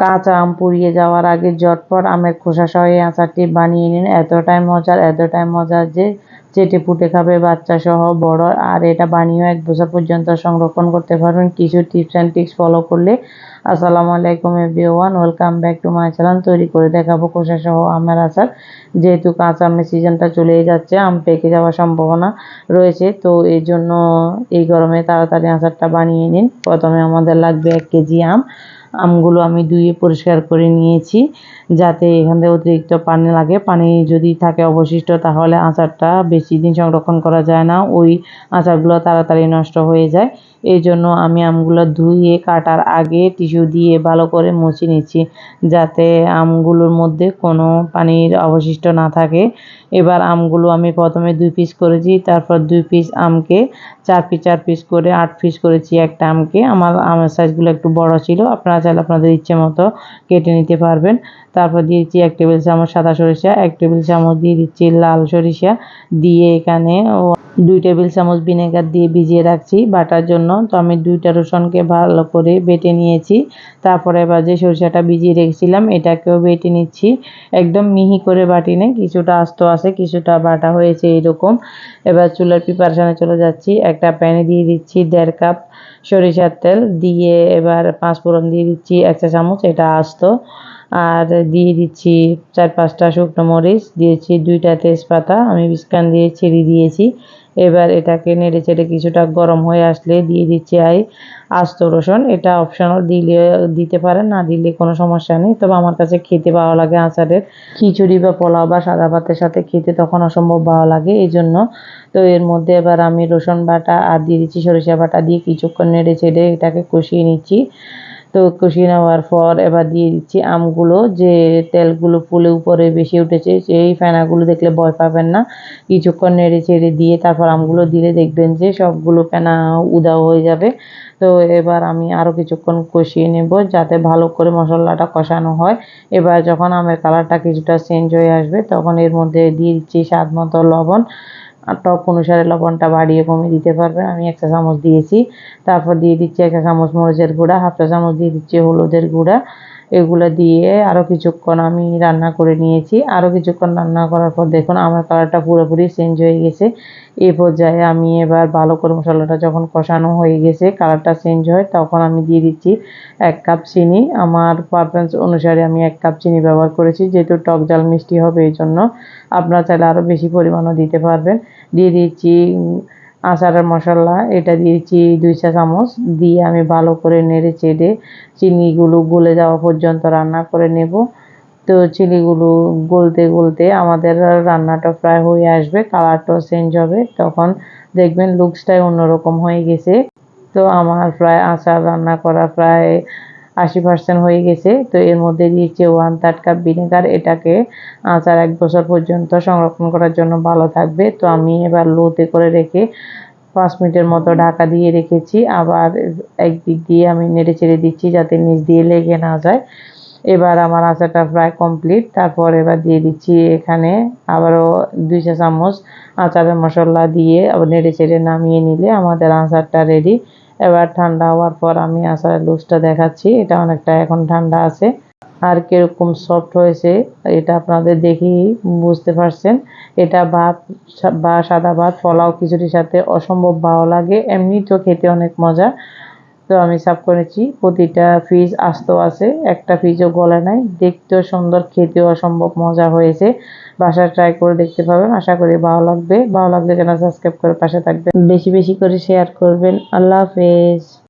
কাঁচা আম পুড়িয়ে যাওয়ার আগে ঝটপট আমের খোসা সহ এই আচারটি বানিয়ে নিন। এতটাই মজার এতটাই মজার যে চেটে পুটে খাবে বাচ্চা সহ বড়। আর এটা বানিয়েও এক বছর পর্যন্ত সংরক্ষণ করতে পারবেন। কিছু টিপস অ্যান্ড টিপস ফলো করলে আসসালামু আলাইকুম everyone welcome back to my channel তৈরি করে দেখাবো খোসা সহ আমের আচার। যেহেতু কাঁচা আমের সিজনটা চলেই যাচ্ছে, আম পেকে যাওয়ার সম্ভাবনা রয়েছে, তো এই জন্য এই গরমে তাড়াতাড়ি আচারটা বানিয়ে নিন। প্রথমে আমাদের লাগবে এক কেজি আম। আমগুলো আমি ধুয়ে পরিষ্কার করে নিয়েছি, যাতে এখান থেকে অতিরিক্ত পানি লাগে। পানি যদি থাকে অবশিষ্ট, তাহলে আচারটা বেশি দিন সংরক্ষণ করা যায় না। ওই আচারগুলো তাড়াতাড়ি নষ্ট হয়ে যায়। এই জন্য আমি আমগুলো ধুয়ে কাটার আগে টিস্যু দিয়ে ভালো করে মুছে নিচ্ছি, যাতে আমগুলোর মধ্যে কোনো পানির অবশিষ্ট না থাকে। এবার আমগুলো আমি প্রথমে দুই পিস করেছি, তারপর দুই পিস আমকে চার পিস চার পিস করে আট পিস করেছি একটা আমকে। আমার আমের সাইজগুলো একটু বড় ছিল, আপনারা চাইলে আপনাদের ইচ্ছে মতো কেটে নিতে পারবেন। তারপর দিয়েছি এক টেবিল চামচ সাদা সরিষা, এক টেবিল চামচ দিয়ে দিচ্ছি লাল সরিষা। দিয়ে এখানে দুই টেবিল চামচ ভিনেগার দিয়ে ভিজিয়ে রাখছি, বাটার জন্য তো আমি দুইটা রসুনকে ভালো করে বেটে নিয়েছি। তারপরে এবার যে সরিষাটা ভিজিয়ে রেখেছিলাম, এটাকেও বেটে নিচ্ছি। একদম মিহি করে বাটি নেই, কিছুটা আস্ত আছে, কিছুটা বাটা হয়েছে এরকম। এবার চুলার প্রিপারেশানে চলে যাচ্ছি। একটা প্যানে দিয়ে দিচ্ছি দেড় কাপ সরিষার তেল। দিয়ে এবার পাঁচ ফোড়ন দিয়ে দিচ্ছি এক চা চামচ এটা আস্ত। আর দিয়ে দিচ্ছি চার পাঁচটা শুকনো মরিচ, দিয়েছি দুইটা তেজপাতা, আমি বিস্কান দিয়ে ছেড়ে দিয়েছি। এবার এটাকে নেড়ে চেড়ে কিছুটা গরম হয়ে আসলে দিয়ে দিচ্ছি আই আস্ত রসুন। এটা অপশনাল দিলে দিতে পারেন, না দিলে কোনো সমস্যা নেই। তবে আমার কাছে খেতে ভালো লাগে আচারের। খিচুড়ি বা পোলাও বা সাদা ভাতের সাথে খেতে তখন অসম্ভব ভালো লাগে, এই জন্য। তো এর মধ্যে এবার আমি রসুন বাটা আর দিয়ে দিচ্ছি সরিষা বাটা দিয়ে কিছুক্ষণ নেড়ে চেড়ে এটাকে কষিয়ে নিচ্ছি। তো কষিয়ে নেওয়ার পর এবার দিয়ে দিচ্ছি আমগুলো। যে তেলগুলো ফুলে উপরে বেশি উঠেছে, সেই ফেনাগুলো দেখলে ভয় পাবেন না। কিছুক্ষণ নেড়ে চেড়ে দিয়ে তারপর আমগুলো দিলে দেখবেন যে সবগুলো ফেনা উদাও হয়ে যাবে। তো এবার আমি আরও কিছুক্ষণ কষিয়ে নেব যাতে ভালো করে মশলাটা কষানো হয়। এবার যখন আমের কালারটা কিছুটা চেঞ্জ হয়ে আসবে, তখন এর মধ্যে দিয়ে দিচ্ছি স্বাদ মতো লবণ। টক অনুসারে লবণটা বাড়িয়ে কমিয়ে দিতে পারবে। আমি এক চা চামচ দিয়েছি। তারপর দিয়ে দিচ্ছি এক চা চামচ মরিচের গুঁড়া, হাফ চা চামচ দিয়ে দিচ্ছি হলুদের গুঁড়া। এগুলো দিয়ে আরও কিছুক্ষণ আমি রান্না করে নিয়েছি। আরও কিছুক্ষণ রান্না করার পর দেখুন আমার কালারটা পুরোপুরি চেঞ্জ হয়ে গেছে। এই পর্যায়ে আমি এবার ভালো করে মশলাটা যখন কষানো হয়ে গেছে, কালারটা চেঞ্জ হয়, তখন আমি দিয়ে দিচ্ছি এক কাপ চিনি। আমার পারফেন্স অনুসারে আমি এক কাপ চিনি ব্যবহার করেছি, যেহেতু টক জাল মিষ্টি হবে এই জন্য আপনারা চাইলে আরও বেশি পরিমাণও দিতে পারবেন। দিয়ে দিচ্ছি আচারের মশলা, এটা দিয়েছি দুই চা চামচ। দিয়ে আমি ভালো করে নেড়ে চেড়ে চিনিগুলো গলে যাওয়া পর্যন্ত রান্না করে নেব। তো চিনিগুলো গলতে গলতে আমাদের রান্নাটা প্রায় হয়ে আসবে, কালারটাও চেঞ্জ হবে। তখন দেখবেন লুকসটাই অন্যরকম হয়ে গেছে। তো আমার প্রায় আচার রান্না করা প্রায় আশি পার্সেন্ট হয়ে গেছে। তো এর মধ্যে দিয়েছে ওয়ান থার্ড কাপ ভিনেগার এটাকে আচার এক বছর পর্যন্ত সংরক্ষণ করার জন্য ভালো থাকবে। তো আমি এবার লোতে করে রেখে পাঁচ মিনিটের মতো ঢাকা দিয়ে রেখেছি। আবার একদিক দিয়ে আমি নেড়ে চেড়ে দিচ্ছি যাতে নিচ দিয়ে লেগে না যায়। এবার আমার আচারটা প্রায় কমপ্লিট তারপর এবার দিয়ে দিচ্ছি এখানে আবারও দুই চা চামচ আচারের মশলা দিয়ে আবার নেড়ে চেড়ে নামিয়ে নিলে আমাদের আচারটা রেডি এবার ঠান্ডা হওয়ার পর আমি আসার লুজটা দেখাচ্ছি। এটা অনেকটা এখন ঠান্ডা আছে। আর কীরকম সফট হয়েছে, এটা আপনাদের দেখেই বুঝতে পারছেন। এটা ভাত বা সাদা ভাত, পোলাও, খিচুড়ির সাথে অসম্ভব ভালো লাগে। এমনি তো খেতে অনেক মজা। তো আমি সাফ করেছি, প্রতিটা ফ্রিজ আস্ত আছে, একটা ফিজও গলে নাই, দেখতেও সুন্দর, খেতেও অসম্ভব মজা হয়েছে। বাসা ট্রাই করে দেখতে পাবেন, আশা করি ভালো লাগবে। ভালো লাগলে যেন সাবস্ক্রাইব করে পাশে থাকবেন। বেশি বেশি করে শেয়ার করবেন। আল্লাহ হাফেজ।